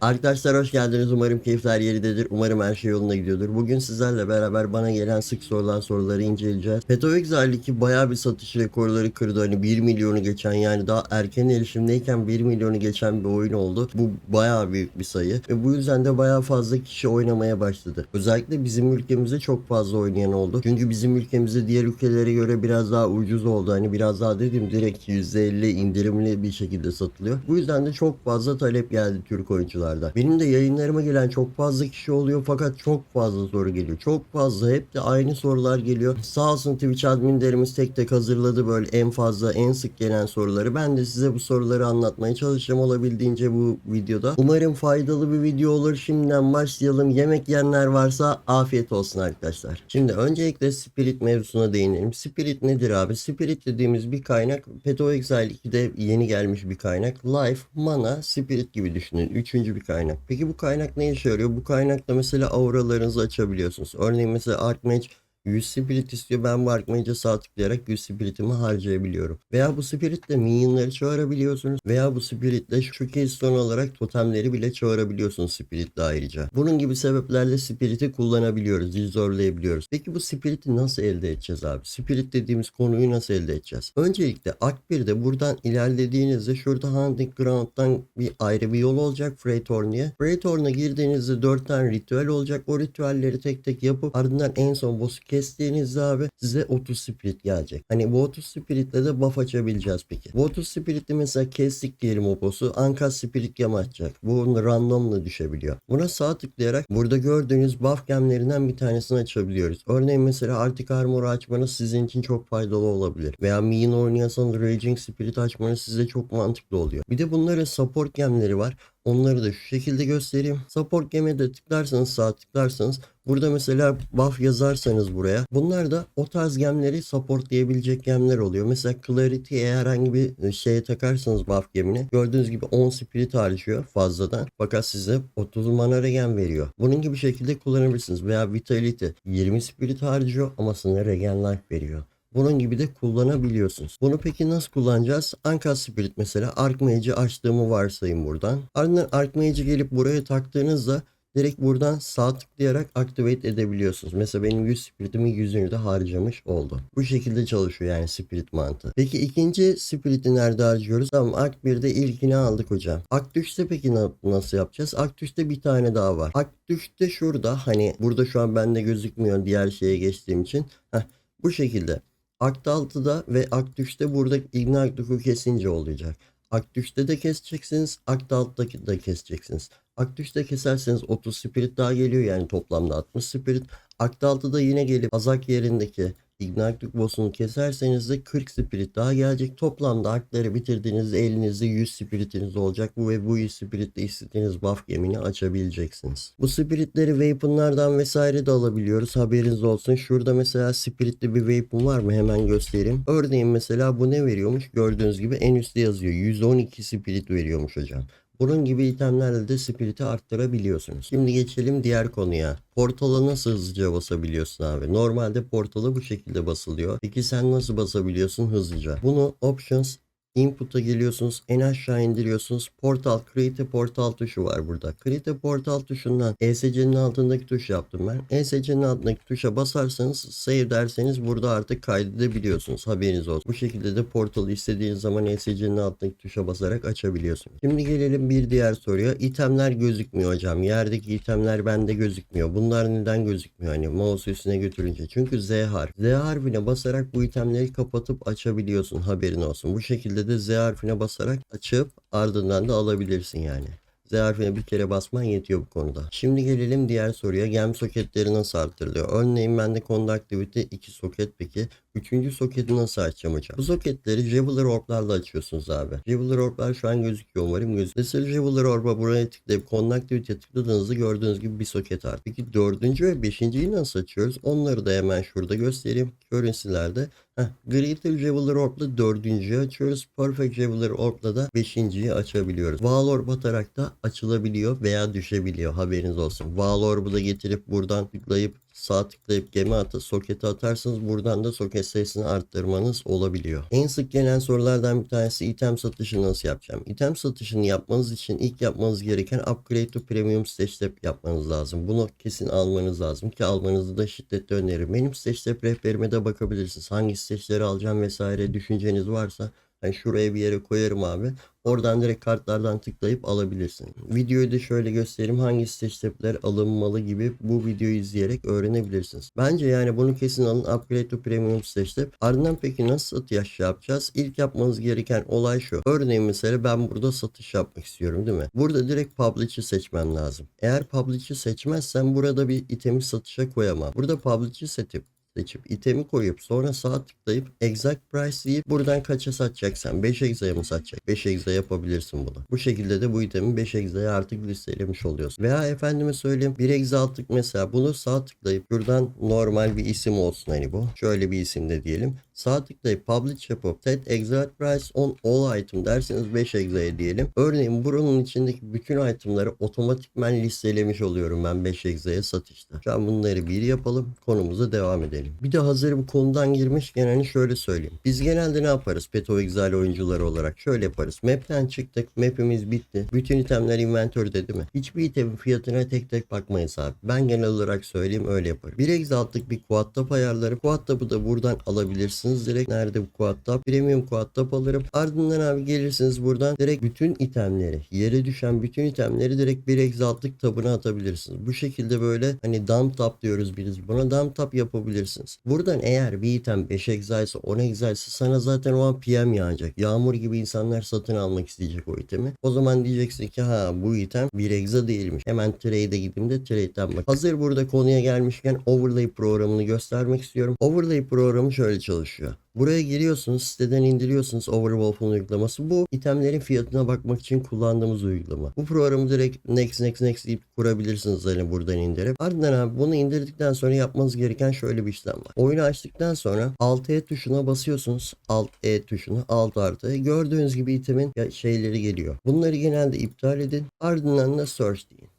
Arkadaşlar hoş geldiniz. Umarım keyifler yerindedir. Umarım her şey yolunda gidiyordur. Bugün sizlerle beraber bana gelen sık sorulan soruları inceleyeceğiz. Petoexile 2 bayağı bir satış rekorları kırdı. Hani 1 milyonu geçen yani daha erken erişimdeyken 1 milyonu geçen bir oyun oldu. Bu bayağı büyük bir sayı. Ve bu yüzden de bayağı fazla kişi oynamaya başladı. Özellikle bizim ülkemizde çok fazla oynayan oldu. Çünkü bizim ülkemizde diğer ülkelere göre biraz daha ucuz oldu. Hani biraz daha dedim direkt %50 indirimli bir şekilde satılıyor. Bu yüzden de çok fazla talep geldi Türk oyunculardan. Benim de yayınlarıma gelen çok fazla kişi oluyor fakat çok fazla soru geliyor. Çok fazla hep de aynı sorular geliyor. Sağ olsun Twitch adminlerimiz tek tek hazırladı böyle en fazla en sık gelen soruları. Ben de size bu soruları anlatmaya çalışacağım olabildiğince bu videoda. Umarım faydalı bir video olur. Şimdiden başlayalım. Yemek yiyenler varsa afiyet olsun arkadaşlar. Şimdi öncelikle Spirit mevzusuna değinelim. Spirit nedir abi? Spirit dediğimiz bir kaynak Peto Exile 2'de yeni gelmiş bir kaynak. Life, Mana, Spirit gibi düşünün. Üçüncü bir kaynak. Peki bu kaynak ne işe yarıyor? Bu kaynakla mesela auralarınızı açabiliyorsunuz. Örneğin mesela Archmage 100 spirit istiyor. Ben bu Archmage'e sağ tıklayarak 100 spiritimi harcayabiliyorum. Veya bu spiritle minyonları çağırabiliyorsunuz. Veya bu spiritle şu keystone olarak totemleri bile çağırabiliyorsunuz spiritle ayrıca. Bunun gibi sebeplerle spiriti kullanabiliyoruz. Zorlayabiliyoruz. Peki bu spiriti nasıl elde edeceğiz abi? Spirit dediğimiz konuyu nasıl elde edeceğiz? Öncelikle Ark 1'de buradan ilerlediğinizde şurada Hunting Ground'dan bir ayrı bir yol olacak Freytorn'ya. Freytorn'a girdiğinizde 4 tane ritüel olacak. O ritüelleri tek tek yapıp ardından en son boss'u kestiğinizde abi size 30 spirit gelecek. Hani bu 30 spiritle de buff açabileceğiz peki. Bu 30 spiritli mesela kestik diyelim o boss'u. Anka spirit gem açacak. Bu randomla düşebiliyor. Buna sağ tıklayarak burada gördüğünüz buff gemlerinden bir tanesini açabiliyoruz. Örneğin mesela Arctic Armor açmanız sizin için çok faydalı olabilir. Veya Minion oynuyorsanız Raging Spirit açmanız size çok mantıklı oluyor. Bir de bunların support gemleri var. Onları da şu şekilde göstereyim. Support geme de tıklarsanız sağ tıklarsanız burada mesela buff yazarsanız buraya bunlar da o tarz gemleri supportlayabilecek gemler oluyor. Mesela Clarity'ye herhangi bir şeye takarsanız buff gemine gördüğünüz gibi 10 spirit harcıyor fazladan fakat size 30 mana regen veriyor. Bunun gibi şekilde kullanabilirsiniz. Veya Vitality 20 spirit harcıyor ama sana regen life veriyor. Bunun gibi de kullanabiliyorsunuz. Bunu peki nasıl kullanacağız? Anka Spirit mesela Archmage'i açtığımı varsayın buradan. Ardından Archmage'i gelip buraya taktığınızda direkt buradan sağ tıklayarak activate edebiliyorsunuz. Mesela benim 100 spiritimin 100'ünü de harcamış oldu. Bu şekilde çalışıyor yani spirit mantığı. Peki ikinci spiriti nerede harcıyoruz? Tamam Act 1'de ilkini aldık hocam. Act 3'te peki na- nasıl yapacağız? Act 3'te bir tane daha var. Act 3'te şurada hani burada şu an bende gözükmüyor diğer şeye geçtiğim için. Heh, bu şekilde. Akt 6'da ve Akt 3'te burada Ignite Duku kesince olacak. Akt 3'te de keseceksiniz. Akt 6'da da keseceksiniz. Akt 3'te keserseniz 30 spirit daha geliyor yani toplamda 60 spirit. Akt 6'da yine gelip Azak yerindeki Ignite Duke boss'unu keserseniz de 40 spirit daha gelecek. Toplamda aktları bitirdiğinizde elinizde 100 spiritiniz olacak. Bu ve bu 100 spiritle istediğiniz buff gemini açabileceksiniz. Bu spiritleri weaponlardan vesaire de alabiliyoruz. Haberiniz olsun. Şurada mesela spiritli bir weapon var mı? Hemen göstereyim. Örneğin mesela bu ne veriyormuş? Gördüğünüz gibi en üstte yazıyor. 112 spirit veriyormuş hocam. Bunun gibi itemlerle de spiriti arttırabiliyorsunuz. Şimdi geçelim diğer konuya. Portala nasıl hızlıca basabiliyorsun abi? Normalde portala bu şekilde basılıyor. Peki sen nasıl basabiliyorsun hızlıca? Bunu options Input'a geliyorsunuz. En aşağı indiriyorsunuz. Portal, Create Portal tuşu var burada. Create Portal tuşundan ESC'nin altındaki tuş yaptım ben. ESC'nin altındaki tuşa basarsanız save derseniz burada artık kaydedebiliyorsunuz. Haberiniz olsun. Bu şekilde de portalı istediğiniz zaman ESC'nin altındaki tuşa basarak açabiliyorsunuz. Şimdi gelelim bir diğer soruya. İtemler gözükmüyor hocam. Yerdeki itemler bende gözükmüyor. Bunlar neden gözükmüyor? Hani mouse üstüne götürünce. Çünkü Z harfi. Z harfine basarak bu itemleri kapatıp açabiliyorsun. Haberin olsun. Bu şekilde de Z harfine basarak açıp ardından da alabilirsin yani. Z harfine bir kere basman yetiyor bu konuda. Şimdi gelelim diğer soruya. Gem soketleri nasıl arttırılıyor? Örneğin bende Conductivity 2 soket peki. Üçüncü soketi nasıl açacağım hocam? Bu soketleri Jeweler Orb'larla açıyorsunuz abi. Jeweler Orb'lar şu an gözüküyor umarım gözüküyor. Mesela Jeweler Orb'a buraya tıklayıp Conductivity'ye tıkladığınızda gördüğünüz gibi bir soket artık. Peki dördüncü ve beşinciyi nasıl açıyoruz? Onları da hemen şurada göstereyim. Currency'lerde Heh, Greater Jeweler Orb'la dördüncüyü açıyoruz. Perfect Jeweler Orb'la da beşinciyi açabiliyoruz. Wall Orb atarak da açılabiliyor veya düşebiliyor. Haberiniz olsun. Wall Orb'u da getirip buradan tıklayıp sağ tıklayıp gemi atı sokete atarsanız buradan da soket sayısını arttırmanız olabiliyor. En sık gelen sorulardan bir tanesi item satışı nasıl yapacağım? İtem satışını yapmanız için ilk yapmanız gereken upgrade to premium stage step yapmanız lazım. Bunu kesin almanız lazım ki almanızı da şiddetle öneririm. Benim stage step rehberime de bakabilirsiniz. Hangi stage'leri alacağım vesaire düşünceniz varsa hani şuraya bir yere koyarım abi. Oradan direkt kartlardan tıklayıp alabilirsin. Videoyu da şöyle göstereyim hangi stepler alınmalı gibi bu videoyu izleyerek öğrenebilirsiniz. Bence yani bunu kesin alın upgrade to premium step. Ardından peki nasıl satış yapacağız? İlk yapmanız gereken olay şu. Örneğin mesela ben burada satış yapmak istiyorum değil mi? Burada direkt publish'i seçmem lazım. Eğer publish'i seçmezsen burada bir itemi satışa koyamam. Burada publish'i seçip seçip itemi koyup sonra sağ tıklayıp exact price deyip buradan kaça satacaksan 5 egzaya mı satacak? 5 egza yapabilirsin bunu. Bu şekilde de bu itemi 5 egzaya artık listelemiş oluyorsun. Veya efendime söyleyeyim 1 egza aldık mesela bunu sağ tıklayıp buradan normal bir isim olsun hani bu. Şöyle bir isim de diyelim. Sağ tıklayıp publish yapıp set exact price on all item derseniz 5 egzaya diyelim. Örneğin buranın içindeki bütün itemları otomatikman listelemiş oluyorum ben 5 egzaya satışta. Şu an bunları bir yapalım konumuza devam edelim. Bir de hazır bu konudan girmişken hani şöyle söyleyeyim. Biz genelde ne yaparız Peto Exile oyuncuları olarak? Şöyle yaparız. Map'ten çıktık. Map'imiz bitti. Bütün itemler inventörde değil mi? Hiçbir itemin fiyatına tek tek bakmayız abi. Ben genel olarak söyleyeyim öyle yaparım. Bir exalt'lık bir quad tap ayarları. Quad tap'ı da buradan alabilirsiniz direkt. Nerede bu quad tap? Premium quad tap alırım. Ardından abi gelirsiniz buradan direkt bütün itemleri, yere düşen bütün itemleri direkt bir exalt'lık tabına atabilirsiniz. Bu şekilde böyle hani dump tap diyoruz biz buna. Dump tap yapabilirsiniz. Buradan eğer bir item 5 exile ise 10 exile ise sana zaten o an PM yağacak. Yağmur gibi insanlar satın almak isteyecek o itemi. O zaman diyeceksin ki ha bu item bir exa değilmiş. Hemen trade'e gideyim de trade'den bak. Hazır burada konuya gelmişken overlay programını göstermek istiyorum. Overlay programı şöyle çalışıyor. Buraya giriyorsunuz, siteden indiriyorsunuz Overwolf'un uygulaması. Bu itemlerin fiyatına bakmak için kullandığımız uygulama. Bu programı direkt next next next deyip kurabilirsiniz hani buradan indirip. Ardından abi bunu indirdikten sonra yapmanız gereken şöyle bir işlem var. Oyunu açtıktan sonra Alt E tuşuna basıyorsunuz. Alt E tuşuna Alt artı. Gördüğünüz gibi itemin şeyleri geliyor. Bunları genelde iptal edin. Ardından da search deyin.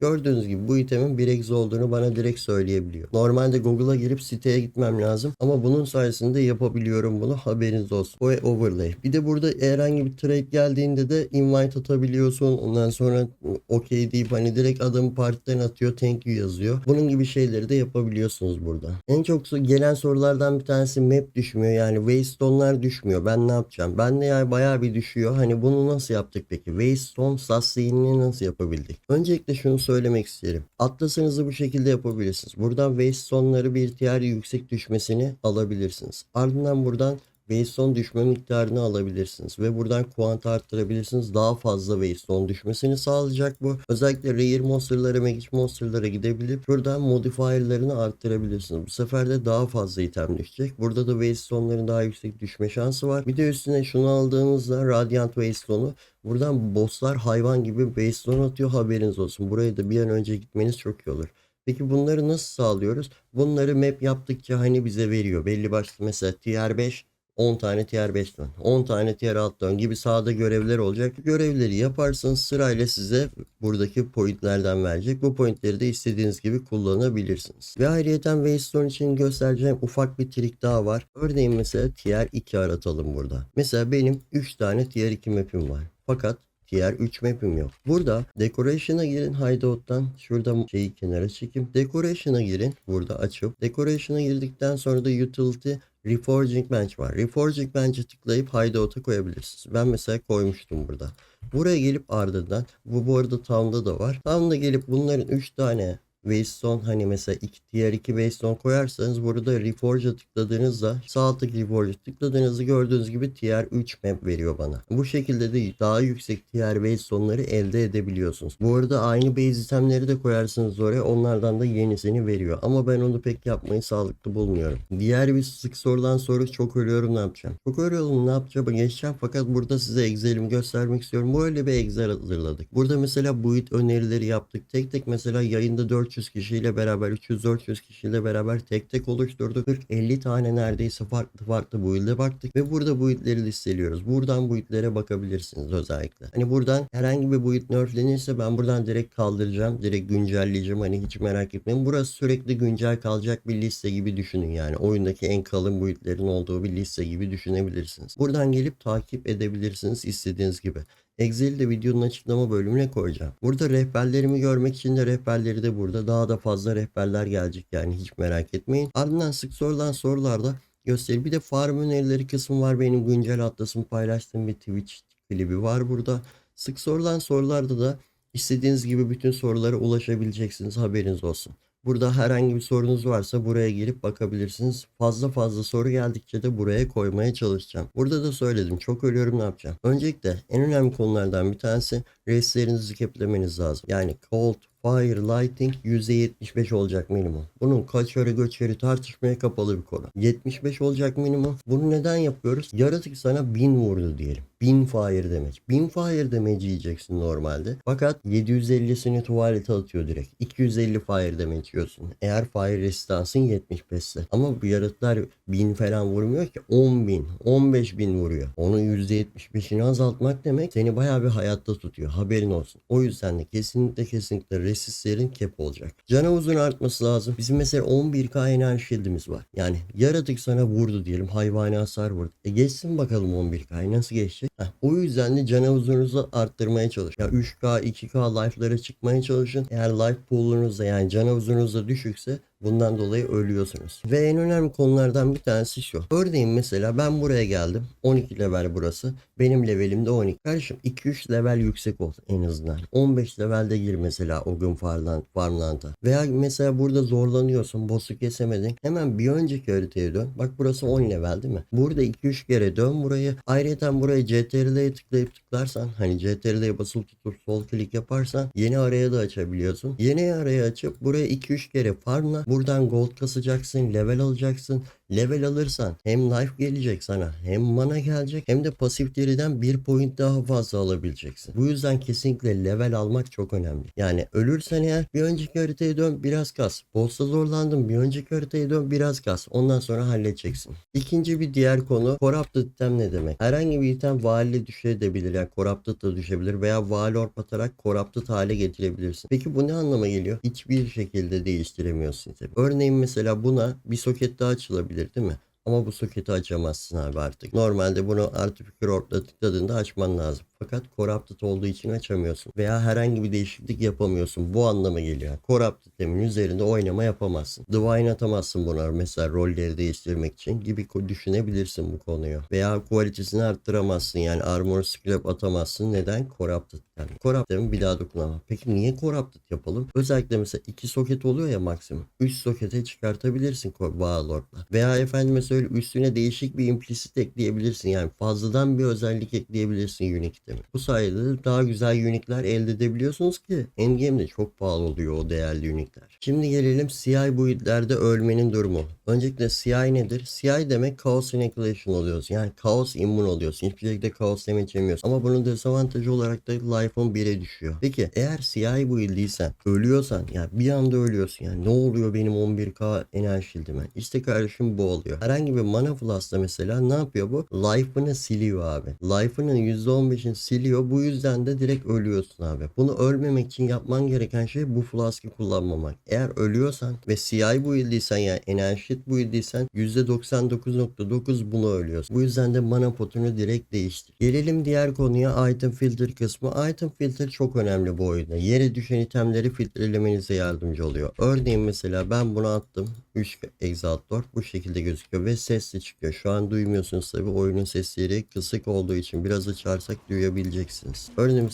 Gördüğünüz gibi bu itemin bir exe olduğunu bana direkt söyleyebiliyor. Normalde Google'a girip siteye gitmem lazım ama bunun sayesinde yapabiliyorum bunu haberiniz olsun. O overlay. Bir de burada herhangi bir trade geldiğinde de invite atabiliyorsun. Ondan sonra okey deyip hani direkt adamı partiden atıyor thank you yazıyor. Bunun gibi şeyleri de yapabiliyorsunuz burada. En çok gelen sorulardan bir tanesi map düşmüyor yani Waystone'lar düşmüyor. Ben ne yapacağım? Ben de yani bayağı bir düşüyor. Hani bunu nasıl yaptık peki? Waystone sustain'ini nasıl yapabildik? Öncelikle şunu söylemek isterim. Atlasınızı bu şekilde yapabilirsiniz. Buradan Waystone'ları bir tier yüksek düşmesini alabilirsiniz. Ardından buradan Waystone düşme miktarını alabilirsiniz ve buradan kuant arttırabilirsiniz. Daha fazla Waystone düşmesini sağlayacak bu. Özellikle Rare Monster'lara, Magic Monster'lara gidebilip buradan modifier'larını arttırabilirsiniz. Bu sefer de daha fazla item düşecek. Burada da Waystone'ların daha yüksek düşme şansı var. Bir de üstüne şunu aldığınızda Radiant Waystone'u buradan bosslar hayvan gibi Waystone atıyor haberiniz olsun. Buraya da bir an önce gitmeniz çok iyi olur. Peki bunları nasıl sağlıyoruz? Bunları map yaptıkça hani bize veriyor. Belli başlı mesela tier 5 10 tane tier 5 dön, 10 tane tier 6 dön gibi sahada görevler olacak. Görevleri yaparsanız sırayla size buradaki pointlerden verecek. Bu pointleri de istediğiniz gibi kullanabilirsiniz. Ve ayrıyeten Waystone için göstereceğim ufak bir trik daha var. Örneğin mesela tier 2 aratalım burada. Mesela benim 3 tane tier 2 map'im var. Fakat Diğer 3 map'im yok. Burada Decoration'a girin Hideout'tan. Şurada şeyi kenara çekeyim. Decoration'a girin. Burada açıp. Decoration'a girdikten sonra da Utility Reforging Bench var. Reforging Bench'e tıklayıp Hideout'a koyabilirsiniz. Ben mesela koymuştum burada. Buraya gelip ardından bu bu arada Town'da da var. Town'da gelip bunların 3 tane Waystone hani mesela iki, diğer iki Waystone koyarsanız burada Reforge'a tıkladığınızda sağ alttaki Reforge'a tıkladığınızda gördüğünüz gibi tier 3 map veriyor bana. Bu şekilde de daha yüksek tier Waystone'ları elde edebiliyorsunuz. Bu arada aynı base itemleri de koyarsınız oraya onlardan da yenisini veriyor. Ama ben onu pek yapmayı sağlıklı bulmuyorum. Diğer bir sık sorulan soru çok ölüyorum ne yapacağım? Çok ölüyorum ne yapacağım geçeceğim fakat burada size Excel'imi göstermek istiyorum. Böyle bir Excel hazırladık. Burada mesela build önerileri yaptık. Tek tek mesela yayında 4 300-400 kişiyle beraber 300-400 kişiyle beraber tek tek oluşturduk. 40-50 tane neredeyse farklı farklı build'e baktık ve burada build'leri listeliyoruz. Buradan build'lere bakabilirsiniz özellikle. Hani buradan herhangi bir build nerflenirse ben buradan direkt kaldıracağım. Direkt güncelleyeceğim. Hani hiç merak etmeyin. Burası sürekli güncel kalacak bir liste gibi düşünün yani. Oyundaki en kalın build'lerin olduğu bir liste gibi düşünebilirsiniz. Buradan gelip takip edebilirsiniz istediğiniz gibi. Excel'i de videonun açıklama bölümüne koyacağım. Burada rehberlerimi görmek için de rehberleri de burada. Daha da fazla rehberler gelecek yani hiç merak etmeyin. Ardından sık sorulan sorularda göstereyim. Bir de farm önerileri kısmı var. Benim güncel atlasımı paylaştığım bir Twitch klibi var burada. Sık sorulan sorularda da istediğiniz gibi bütün sorulara ulaşabileceksiniz. Haberiniz olsun. Burada herhangi bir sorunuz varsa buraya gelip bakabilirsiniz. Fazla fazla soru geldikçe de buraya koymaya çalışacağım. Burada da söyledim. Çok ölüyorum ne yapacağım? Öncelikle en önemli konulardan bir tanesi reislerinizi keplemeniz lazım. Yani cold, fire, lighting %75 olacak minimum. Bunun kaçarı göçeri tartışmaya kapalı bir konu. 75 olacak minimum. Bunu neden yapıyoruz? Yaratık sana 1000 vurdu diyelim. 1000 fire demek. 1000 fire damage yiyeceksin normalde. Fakat 750'sini tuvalete atıyor direkt. 250 fire damage yiyorsun. Eğer fire resistansın 75 ise. Ama bu yaratıklar 1000 falan vurmuyor ki 10.000, 15.000 vuruyor. Onun %75'ini azaltmak demek seni bayağı bir hayatta tutuyor. Haberin olsun. O yüzden de kesinlikle kesinlikle resistlerin cap olacak. Can havuzun artması lazım. Bizim mesela 11k enerji shield'imiz var. Yani yaratık sana vurdu diyelim. Hayvani hasar vurdu. E geçsin bakalım 11k'yı nasıl geçecek? O yüzden de can havuzunuzu arttırmaya çalış. Ya 3k 2k life'lara çıkmaya çalışın. Eğer life pool'unuz da yani can havuzunuz da düşükse Bundan dolayı ölüyorsunuz. Ve en önemli konulardan bir tanesi şu. Örneğin mesela ben buraya geldim. 12 level burası. Benim levelim de 12. Kardeşim 2-3 level yüksek olsun en azından. 15 levelde gir mesela o gün farmland, farmlanda. Veya mesela burada zorlanıyorsun. Boss'u kesemedin. Hemen bir önceki haritaya dön. Bak burası 10 level değil mi? Burada 2-3 kere dön burayı. Ayrıca buraya CTRL'ye tıklayıp tıklarsan hani CTRL'ye basılı tutup sol klik yaparsan yeni araya da açabiliyorsun. Yeni araya açıp buraya 2-3 kere farmla Buradan gold kasacaksın, level alacaksın. Level alırsan hem life gelecek sana hem mana gelecek hem de pasif deriden bir point daha fazla alabileceksin. Bu yüzden kesinlikle level almak çok önemli. Yani ölürsen eğer bir önceki haritaya dön biraz kas. Boss'ta zorlandın bir önceki haritaya dön biraz kas. Ondan sonra halledeceksin. İkinci bir diğer konu corrupted item ne demek? Herhangi bir item vali düşebilir yani corrupted da düşebilir veya vali orp atarak corrupted hale getirebilirsin. Peki bu ne anlama geliyor? Hiçbir şekilde değiştiremiyorsun tabii. Örneğin mesela buna bir soket daha açılabilir değil mi? Ama bu soketi açamazsın abi artık. Normalde bunu Artificer Orb'la tıkladığında açman lazım. Fakat Corrupted olduğu için açamıyorsun. Veya herhangi bir değişiklik yapamıyorsun. Bu anlama geliyor. Corrupted temin üzerinde oynama yapamazsın. Divine atamazsın buna mesela rolleri değiştirmek için gibi düşünebilirsin bu konuyu. Veya kualitesini arttıramazsın. Yani armor scrap atamazsın. Neden? Corrupted. Yani Corrupted'in bir daha dokunamam. Peki niye Corrupted yapalım? Özellikle mesela iki soket oluyor ya maksimum. 3 sokete çıkartabilirsin Bağlord'la. Veya efendime söyle üstüne değişik bir implicit ekleyebilirsin. Yani fazladan bir özellik ekleyebilirsin Unique'de. Bu sayede de daha güzel unique'ler elde edebiliyorsunuz ki endgame'de çok pahalı oluyor o değerli unique'ler. Şimdi gelelim CI build'lerde ölmenin durumu. Öncelikle CI nedir? CI demek Chaos Annihilation oluyorsun. Yani Chaos immun oluyorsun. Hiçbir şekilde Chaos damage yemiyorsun. Ama bunun dezavantajı olarak da life'ın 1'e düşüyor. Peki eğer CI build'iysen ölüyorsan yani bir anda ölüyorsun. Yani ne oluyor benim 11k enerji shield'ime? İşte kardeşim bu oluyor. Herhangi bir mana flash'ta mesela ne yapıyor bu? Life'ını siliyor abi. Life'ının %15'ini siliyor. Bu yüzden de direkt ölüyorsun abi. Bunu ölmemek için yapman gereken şey bu flask'ı kullanmamak. Eğer ölüyorsan ve CI build'iysen yani enerji build'iysen %99.9 bunu ölüyorsun. Bu yüzden de mana potunu direkt değiştir. Gelelim diğer konuya item filter kısmı. Item filter çok önemli bu oyunda. Yere düşen itemleri filtrelemenize yardımcı oluyor. Örneğin mesela ben bunu attım. 3 Exaltor bu şekilde gözüküyor ve sesli çıkıyor. Şu an duymuyorsunuz tabi oyunun sesleri kısık olduğu için biraz açarsak duyabileceksiniz. Örneğin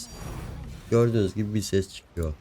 gördüğünüz gibi bir ses çıkıyor.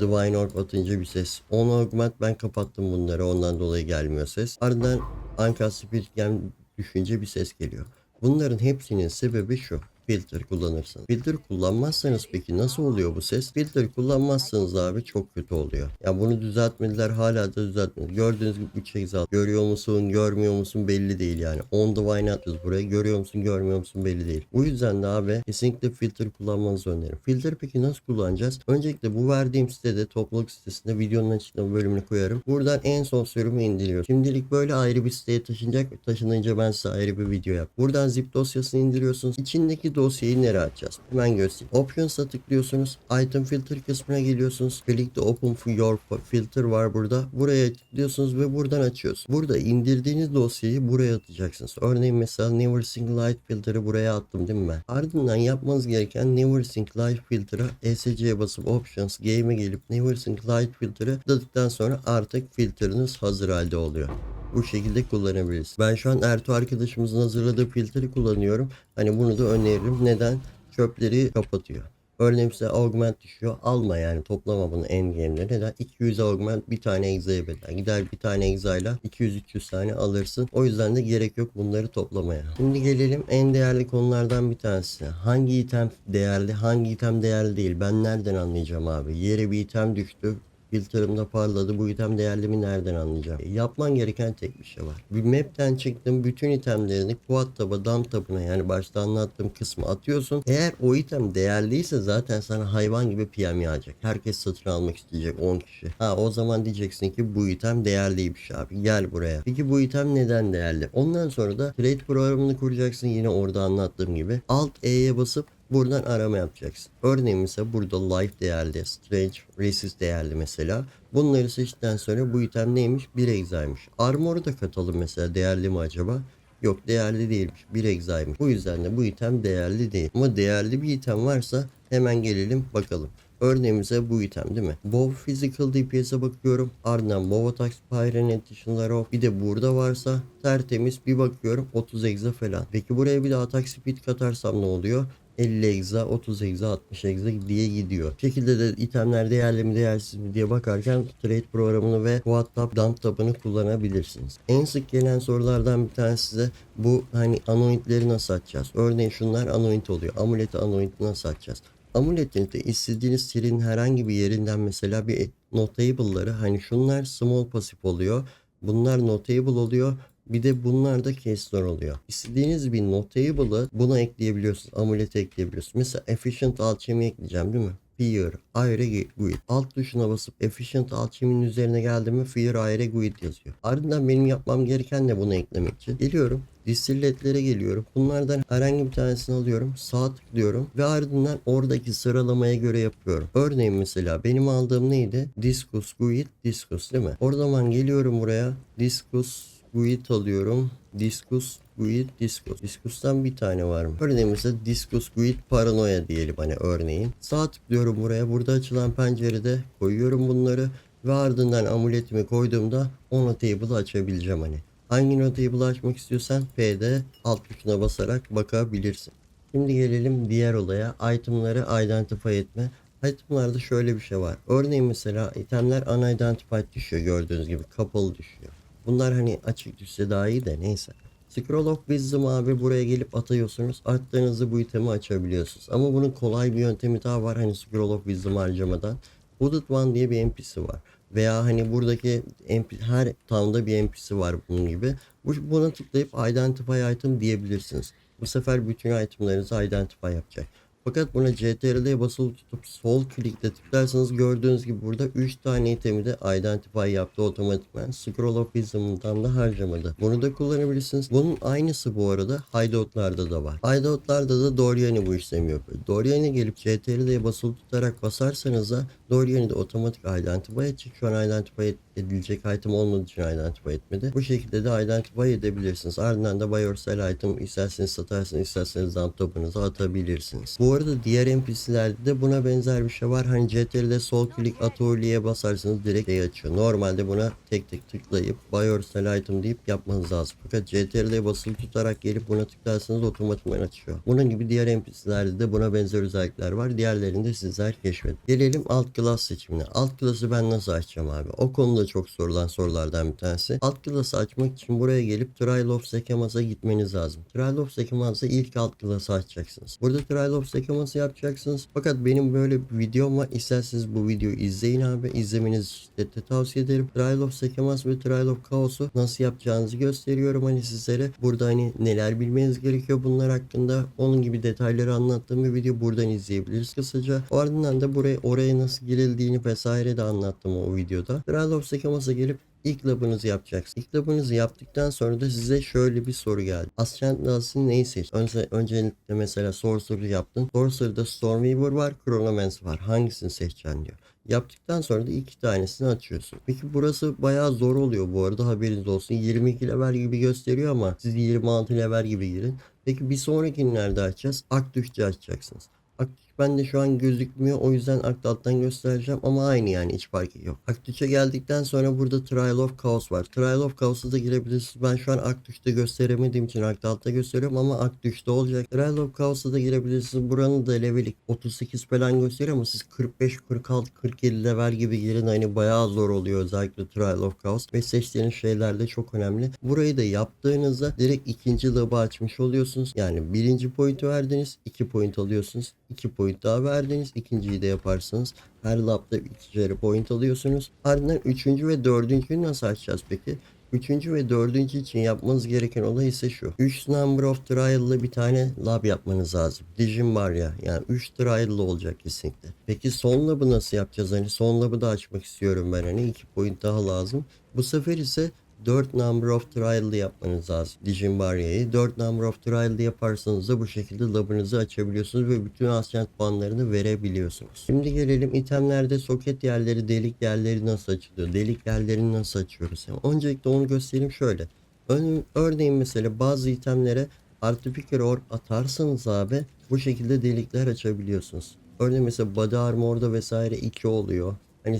Divine Orb atınca bir ses. On Augment ben kapattım bunları ondan dolayı gelmiyor ses. Ardından Anka Spirit Gem düşünce bir ses geliyor. Bunların hepsinin sebebi şu. Filter kullanırsanız. Filter kullanmazsanız peki nasıl oluyor bu ses? Filter kullanmazsanız abi çok kötü oluyor. Ya bunu düzeltmediler hala da düzeltmedi. Gördüğünüz gibi 3 exalt. Görüyor musun görmüyor musun belli değil yani. On the not yazıyor buraya. Görüyor musun görmüyor musun belli değil. Bu yüzden de abi kesinlikle filter kullanmanızı öneririm. Filter peki nasıl kullanacağız? Öncelikle bu verdiğim sitede topluluk sitesinde videonun açıklama bölümünü koyarım. Buradan en son sürümü indiriyoruz. Şimdilik böyle ayrı bir siteye taşınacak. Taşınınca ben size ayrı bir video yap. Buradan zip dosyasını indiriyorsunuz. İçindeki dosyayı nereye açacağız? Hemen göstereyim. Options'a tıklıyorsunuz. Item filter kısmına geliyorsunuz. Birlikte open your filter var burada. Buraya tıklıyorsunuz ve buradan açıyorsunuz. Burada indirdiğiniz dosyayı buraya atacaksınız. Örneğin mesela Never Sync Light filter'ı buraya attım değil mi ben? Ardından yapmanız gereken Never Sync Light filter'a ESC'ye basıp Options Game'e gelip Never Sync Light filter'ı tıkladıktan sonra artık filtriniz hazır halde oluyor. Bu şekilde kullanabiliriz. Ben şu an Ertuğ arkadaşımızın hazırladığı filtre'i kullanıyorum. Hani bunu da öneririm. Neden? Çöpleri kapatıyor. Örneğin size augment düşüyor. Alma yani toplama bunu endgame'de. Neden? 200 augment bir tane exa'ya bedel. Gider bir tane exa'yla 200-300 tane alırsın. O yüzden de gerek yok bunları toplamaya. Şimdi gelelim en değerli konulardan bir tanesine. Hangi item değerli, hangi item değerli değil? Ben nereden anlayacağım abi? Yere bir item düştü. Filtre'ımda parladı. Bu item değerli mi nereden anlayacağım? E, Yapman gereken tek bir şey var. Bir map'ten çıktın bütün itemlerini quad taba, dump tabına yani başta anlattığım kısmı atıyorsun. Eğer o item değerliyse zaten sana hayvan gibi PM yağacak. Herkes satın almak isteyecek 10 kişi. Ha o zaman diyeceksin ki bu item değerliymiş abi. Gel buraya. Peki bu item neden değerli? Ondan sonra da trade programını kuracaksın yine orada anlattığım gibi. Alt E'ye basıp Buradan arama yapacaksın. Örneğin mesela burada life değerli, strange, resist değerli mesela. Bunları seçtikten sonra bu item neymiş? 1 exa'ymış. Armor'u da katalım mesela değerli mi acaba? Yok değerli değilmiş. 1 exa'ymış. Bu yüzden de bu item değerli değil. Ama değerli bir item varsa hemen gelelim bakalım. Örneğimize bu item değil mi? WoW Physical DPS'e bakıyorum. Ardından WoW Attacks Pyren Addition'lar o. Bir de burada varsa tertemiz bir bakıyorum 30 exa falan. Peki buraya bir de Attack Speed katarsam ne oluyor? 50 egza, 30 egza, 60 egza diye gidiyor. Bu şekilde de itemler değerli mi değersiz mi diye bakarken trade programını ve WhatsApp dump tabını kullanabilirsiniz. En sık gelen sorulardan bir tanesi de bu hani anointleri nasıl açacağız? Örneğin şunlar anoint oluyor. Amuleti anoint nasıl açacağız? Amuletin de istediğiniz serin herhangi bir yerinden mesela bir notable'ları hani şunlar small pasif oluyor. Bunlar notable oluyor. Bir de bunlar da keystone oluyor. İstediğiniz bir notable'ı buna ekleyebiliyorsunuz. Amulete ekleyebiliyorsunuz. Mesela efficient alchemy ekleyeceğim değil mi? Fear, Aire Guid. Alt tuşuna basıp Efficient Alchemy'nin üzerine geldim mi Fear, Aire Guid yazıyor. Ardından benim yapmam gereken de bunu eklemek için. Geliyorum. Distilletlere geliyorum. Bunlardan herhangi bir tanesini alıyorum. Sağ tıklıyorum. Ve ardından oradaki sıralamaya göre yapıyorum. Örneğin mesela benim aldığım neydi? Discus, Guid, Discus değil mi? O zaman geliyorum buraya. Discus, Guid alıyorum. Discus, Guid, Discus. Discus'tan bir tane var mı? Örneğin mesela Discus, Guid, Paranoia diyelim hani örneğin. Sağ tıklıyorum buraya. Burada açılan pencerede koyuyorum bunları. Ve ardından amuletimi koyduğumda o notable'ı açabileceğim hani. Hangi notable'ı açmak istiyorsan P'de alt tuşuna basarak bakabilirsin. Şimdi gelelim diğer olaya. Itemları identify etme. Itemlarda şöyle bir şey var. Örneğin mesela itemler unidentified düşüyor gördüğünüz gibi. Kapalı düşüyor. Bunlar hani açık düşse daha iyi de neyse. Scroll of Wisdom abi buraya gelip atıyorsunuz. Attığınızda bu itemi açabiliyorsunuz. Ama bunun kolay bir yöntemi daha var. Hani Scroll of Wisdom harcamadan. Hooded One diye bir NPC var. Veya hani buradaki NPC, her town'da bir NPC var bunun gibi. Bu, buna tıklayıp Identify Item diyebilirsiniz. Bu sefer bütün itemlerinizi identify yapacak. Fakat buna CTRL'ye basılı tutup sol klikle tıklarsanız gördüğünüz gibi burada 3 tane itemi de identify yaptı otomatikman. Scroll of Wisdom'dan da harcamadı. Bunu da kullanabilirsiniz. Bunun aynısı bu arada Hideout'larda da var. Hideout'larda da Dorian'i bu işlemi yapıyor. Dorian'i gelip CTRL'ye basılı tutarak basarsanız da Dorian'i de otomatik identify edecek. Şu an identify edilecek item olmadığı için identify etmedi. Bu şekilde de identify edebilirsiniz. Ardından da buy or sell item isterseniz satarsınız isterseniz dump topunuza atabilirsiniz. Bu arada diğer NPC'lerde de buna benzer bir şey var. Hani CTRL'de sol klik atölye basarsanız direkt şey açıyor. Normalde buna tek tek tıklayıp buy or sell item deyip yapmanız lazım. Fakat CTRL'ye basılı tutarak gelip buna tıklarsanız otomatikman açıyor. Bunun gibi diğer NPC'lerde de buna benzer özellikler var. Diğerlerini de sizler keşfedin. Gelelim alt class seçimine. Alt class'ı ben nasıl açacağım abi? O konuda çok sorulan sorulardan bir tanesi. Alt klası açmak için buraya gelip Trial of Sekemas'a gitmeniz lazım. Trial of Sekemas'a ilk alt klası açacaksınız. Burada Trial of Sekemas'ı yapacaksınız. Fakat benim böyle bir videom var. İsterseniz bu videoyu izleyin abi. İzlemenizi şiddetle tavsiye ederim. Trial of Sekemas ve Trial of Chaos'u nasıl yapacağınızı gösteriyorum hani sizlere. Burada hani neler bilmeniz gerekiyor bunlar hakkında. Onun gibi detayları anlattığım bir video buradan izleyebiliriz kısaca. Ardından da buraya oraya nasıl girildiğini vesaire de anlattım o videoda. Trial of Sekemas'a gelip İlk labınızı yapacaksınız. İlk labınızı yaptıktan sonra da size şöyle bir soru geldi. Ascent Last'ın neyi seç? Önce, öncelikle mesela Sorcerer yaptın. Sorcerer'da Stormweaver var, Chronomancer var. Hangisini seçeceksin diyor. Yaptıktan sonra da iki tanesini açıyorsun. Peki burası bayağı zor oluyor bu arada haberiniz olsun. 22 level gibi gösteriyor ama siz 26 level gibi girin. Peki bir sonrakini nerede açacağız? Aktifçi açacaksınız. Aktif bende şu an gözükmüyor. O yüzden akt alttan göstereceğim ama aynı yani hiç farkı yok. Aktüç'e geldikten sonra burada Trial of Chaos var. Trial of Chaos'a da girebilirsiniz. Ben şu an Aktüç'te gösteremediğim için akt altta gösteriyorum ama Aktüç'te olacak. Trial of Chaos'a da girebilirsiniz. Buranın da leveli 38 falan gösteriyor ama siz 45, 46, 47 level gibi girin. Hani bayağı zor oluyor özellikle Trial of Chaos. Ve seçtiğiniz şeyler de çok önemli. Burayı da yaptığınızda direkt ikinci labı açmış oluyorsunuz. Yani birinci point'i verdiniz. 2 point alıyorsunuz. 2 point daha verdiniz. ikinciyi de yaparsınız. Her labda ikişer point alıyorsunuz. Ardından üçüncü ve dördüncüyü nasıl açacağız peki? Üçüncü ve dördüncü için yapmanız gereken olay ise şu. 3 number of trial'lı bir tane lab yapmanız lazım. Digim var ya yani 3 trial'lı olacak kesinlikle. Peki son labı nasıl yapacağız? Hani son labı da açmak istiyorum ben hani 2 point daha lazım. Bu sefer ise 4 number of trial'lı yapmanız lazım. Digim Barria'yı 4 number of trial'lı yaparsanız da bu şekilde labınızı açabiliyorsunuz ve bütün ascent puanlarını verebiliyorsunuz. Şimdi gelelim itemlerde soket yerleri, delik yerleri nasıl açılıyor? Delik yerlerini nasıl açıyoruz? Yani öncelikle onu göstereyim şöyle. Ön- örneğin mesela bazı itemlere Artificer Orb atarsanız abi bu şekilde delikler açabiliyorsunuz. Örneğin mesela Body Armor'da vesaire 2 oluyor. Hani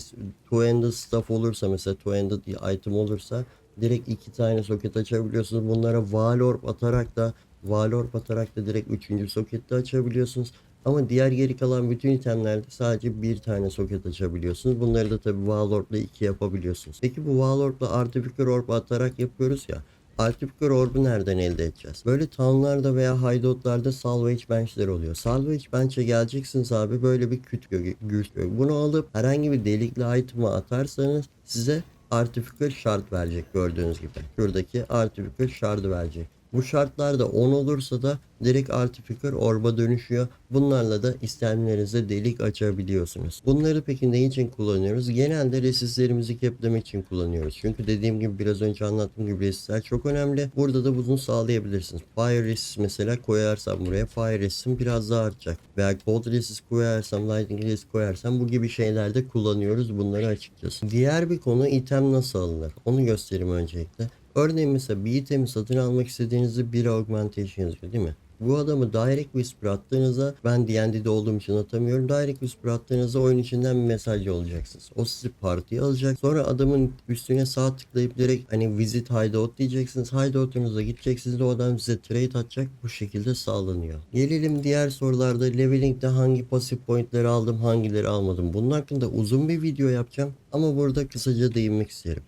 two-handed stuff olursa mesela two-handed item olursa direkt iki tane soket açabiliyorsunuz. Bunlara Valorb atarak da Valorb atarak da direkt üçüncü soketi açabiliyorsunuz. Ama diğer geri kalan bütün itemlerde sadece bir tane soket açabiliyorsunuz. Bunları da tabi Valorb'la iki yapabiliyorsunuz. Peki bu Valorb'la Artificer Orb atarak yapıyoruz ya. Artificer Orb'u nereden elde edeceğiz? Böyle townlarda veya hideoutlarda salvage benchler oluyor. Salvage bench'e geleceksiniz abi böyle bir küt gö güç Bunu alıp herhangi bir delikli item'a atarsanız size Artificer Shard verecek gördüğünüz gibi. Şuradaki Artificer Shard'ı verecek. Bu şartlarda 10 olursa da direkt Artificer Orb'a dönüşüyor. Bunlarla da istemlerinize delik açabiliyorsunuz. Bunları peki ne için kullanıyoruz? Genelde resistlerimizi keplemek için kullanıyoruz. Çünkü dediğim gibi biraz önce anlattığım gibi resistler çok önemli. Burada da bunu sağlayabilirsiniz. Fire resist mesela koyarsam buraya fire resistim biraz daha artacak. Veya cold resist koyarsam, lightning resist koyarsam bu gibi şeylerde kullanıyoruz bunları açıkçası. Diğer bir konu item nasıl alınır? Onu göstereyim öncelikle. Örneğin mesela bir itemi satın almak istediğinizde bir augmentation yazıyor değil mi? Bu adamı Direct Whisper attığınızda ben D&D'de olduğum için atamıyorum. Direct Whisper attığınızda oyun içinden bir mesaj yollayacaksınız. O sizi partiye alacak. Sonra adamın üstüne sağ tıklayıp direkt hani visit hideout diyeceksiniz. Hideout'unuza gideceksiniz. O adam size trade atacak. Bu şekilde sağlanıyor. Gelelim diğer sorularda. Leveling'de hangi pasif pointleri aldım hangileri almadım. Bunun hakkında uzun bir video yapacağım. Ama burada kısaca değinmek isterim.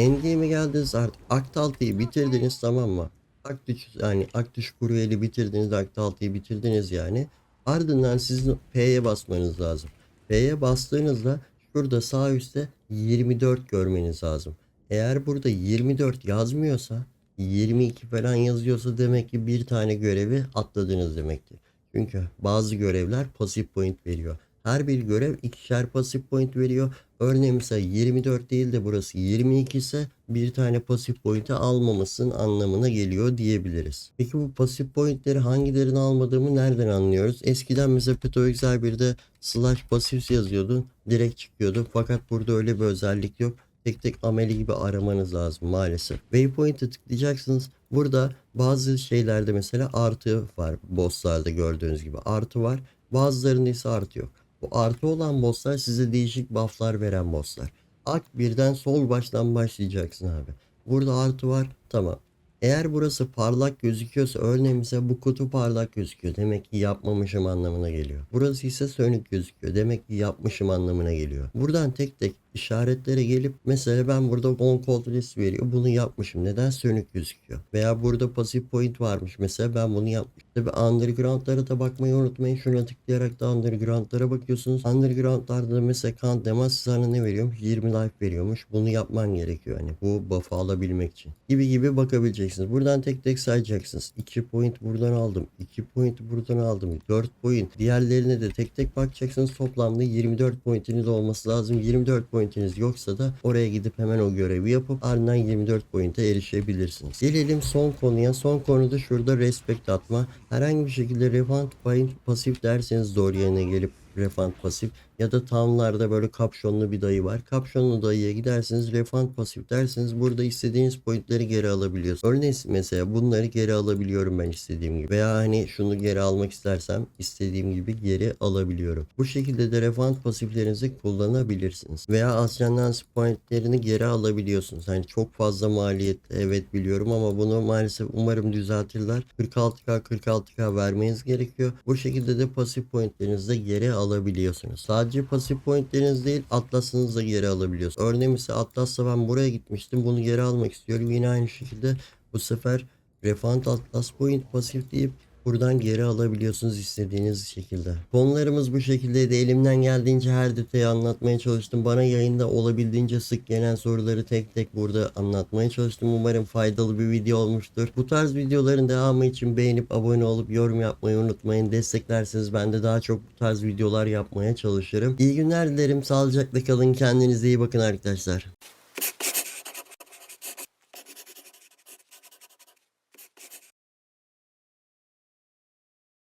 Endgame'e geldiniz artık Akt 6'yı bitirdiniz tamam mı? 3 yani Akt 3 Kuruyeli bitirdiniz Akt 6'yı bitirdiniz yani. Ardından sizin P'ye basmanız lazım. P'ye bastığınızda şurada sağ üstte 24 görmeniz lazım. Eğer burada 24 yazmıyorsa 22 falan yazıyorsa demek ki bir tane görevi atladınız demektir. Çünkü bazı görevler pasif point veriyor. Her bir görev ikişer pasif point veriyor. Örneğin mesela 24 değil de burası 22 ise bir tane pasif point'i almamasının anlamına geliyor diyebiliriz. Peki bu pasif pointleri hangilerini almadığımı nereden anlıyoruz? Eskiden mesela Peto Excel 1'de slash pasif yazıyordu. Direkt çıkıyordu. Fakat burada öyle bir özellik yok. Tek tek ameli gibi aramanız lazım maalesef. Waypoint'e tıklayacaksınız. Burada bazı şeylerde mesela artı var. Bosslarda gördüğünüz gibi artı var. Bazılarında ise artı yok. Bu artı olan bosslar size değişik bufflar veren bosslar. Ak birden sol baştan başlayacaksın abi. Burada artı var. Tamam. Eğer burası parlak gözüküyorsa örneğin bu kutu parlak gözüküyor. Demek ki yapmamışım anlamına geliyor. Burası ise sönük gözüküyor. Demek ki yapmışım anlamına geliyor. Buradan tek tek işaretlere gelip mesela ben burada on list veriyor. Bunu yapmışım. Neden sönük gözüküyor? Veya burada pasif point varmış. Mesela ben bunu yapmışım. Tabi undergroundlara da bakmayı unutmayın. Şuna tıklayarak da undergroundlara bakıyorsunuz. Undergroundlarda da mesela kan demez sana ne veriyormuş? 20 life veriyormuş. Bunu yapman gerekiyor. Hani bu buff'ı alabilmek için. Gibi gibi bakabileceksiniz. Buradan tek tek sayacaksınız. 2 point buradan aldım. 2 point buradan aldım. 4 point. Diğerlerine de tek tek bakacaksınız. Toplamda 24 pointiniz olması lazım. 24 pointiniz yoksa da oraya gidip hemen o görevi yapıp ardından 24 pointe erişebilirsiniz. Gelelim son konuya. Son konuda şurada respect atma. Herhangi bir şekilde refund point pasif derseniz doğru yerine gelip refund pasif ya da townlarda böyle kapşonlu bir dayı var. Kapşonlu dayıya giderseniz refund pasif derseniz burada istediğiniz pointleri geri alabiliyorsunuz. Örneğin mesela bunları geri alabiliyorum ben istediğim gibi. Veya hani şunu geri almak istersem istediğim gibi geri alabiliyorum. Bu şekilde de refund pasiflerinizi kullanabilirsiniz. Veya ascendance pointlerini geri alabiliyorsunuz. Hani çok fazla maliyetli evet biliyorum ama bunu maalesef umarım düzeltirler. 46k 46k vermeniz gerekiyor. Bu şekilde de pasif pointlerinizi de geri alabiliyorsunuz. Sadece pasif pointleriniz değil atlasınızı da geri alabiliyorsunuz. Örneğin mesela atlasla ben buraya gitmiştim. Bunu geri almak istiyorum. Yine aynı şekilde bu sefer refund atlas point pasif deyip Buradan geri alabiliyorsunuz istediğiniz şekilde. Konularımız bu şekildeydi. Elimden geldiğince her detayı anlatmaya çalıştım. Bana yayında olabildiğince sık gelen soruları tek tek burada anlatmaya çalıştım. Umarım faydalı bir video olmuştur. Bu tarz videoların devamı için beğenip abone olup yorum yapmayı unutmayın. Desteklerseniz ben de daha çok bu tarz videolar yapmaya çalışırım. İyi günler dilerim. Sağlıcakla kalın. Kendinize iyi bakın arkadaşlar.